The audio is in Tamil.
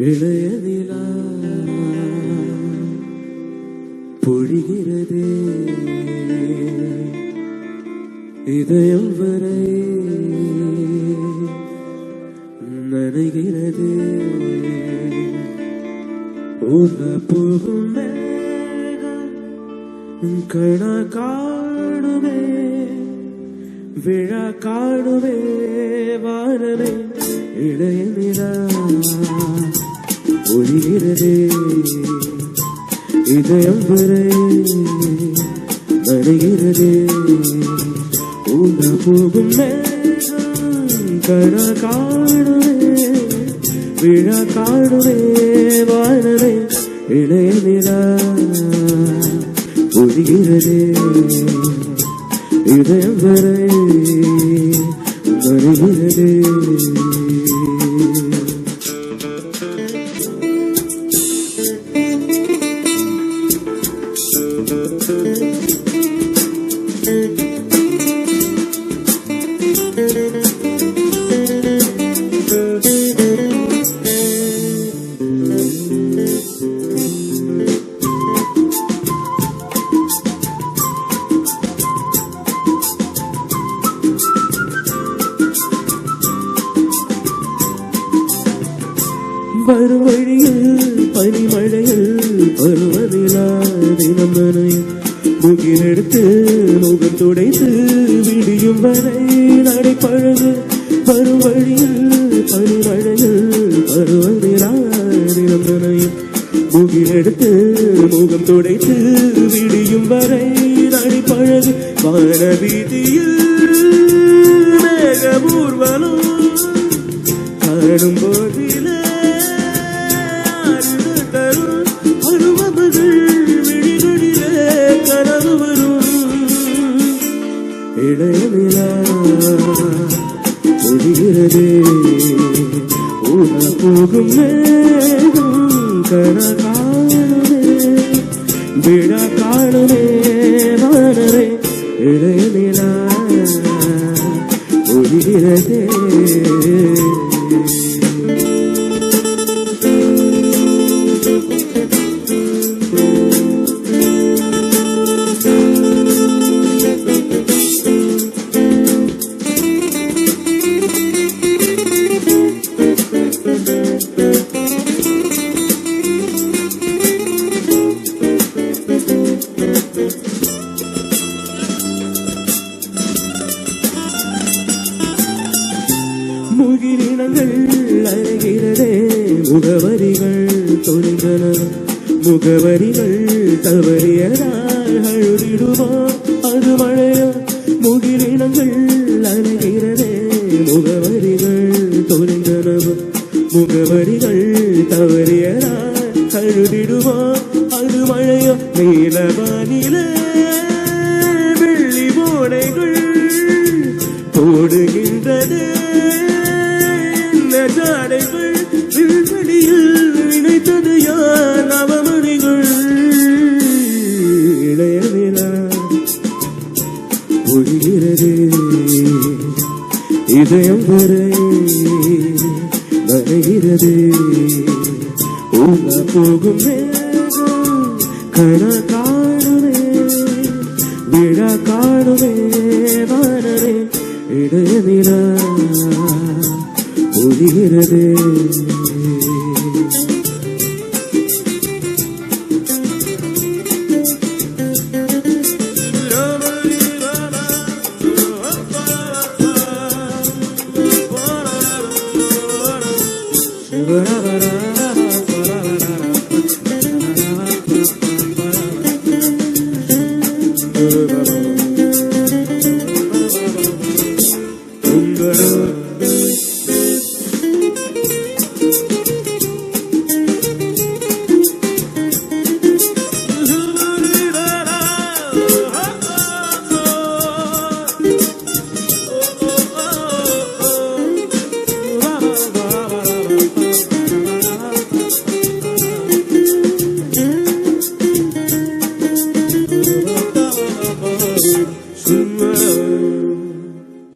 இளைய பொழிகிறதே. இதயம் வரை நனைகிறதே. உல போகும் கண காணுமே விழா காணுமே வானமே. இளைய நிலா ஒழிகிறதே இதயம் வரை நனைகிறதே உள்ள போகும் மேகம் கண விழா காணுமே வானமே இளைய நிலா ஒழிகிறதே இதயம் வரை வரும் வழியில் பனிமழையில் வரும் வழியில் பனிமழையில் பருவநிலா முகிலெடுத்து முகம் துடைத்து விடியும் வரை நடைப்பழகு வான வீதியில் மேகபூர்வலம் காணும் போதிலே தரும் பருவமகள் விழிகளிலே கனவு வரும். ஒழிகிறதே உண போகும் மேகம் கன காணுமே விழா காணுமே வானரே. இளைய முகிலினங்கள் அருகிறதே முகவரிகள் தொலைந்தன முகவரிகள் தவறியதால் அழுதிடுமா? அது மழையா? முகிலினங்கள் அருகிறதே முகவரிகள் தொலைந்தன முகவரிகள் தவறியதால் அழுதிடுமா? அது மழையா? நீலவானிலே வெள்ளி இதயம் வரை நனைகிறது உள்ள போகும் மேகம் கண காணுமே விழா காணுமே வானரே இடைய ஒழிகிறது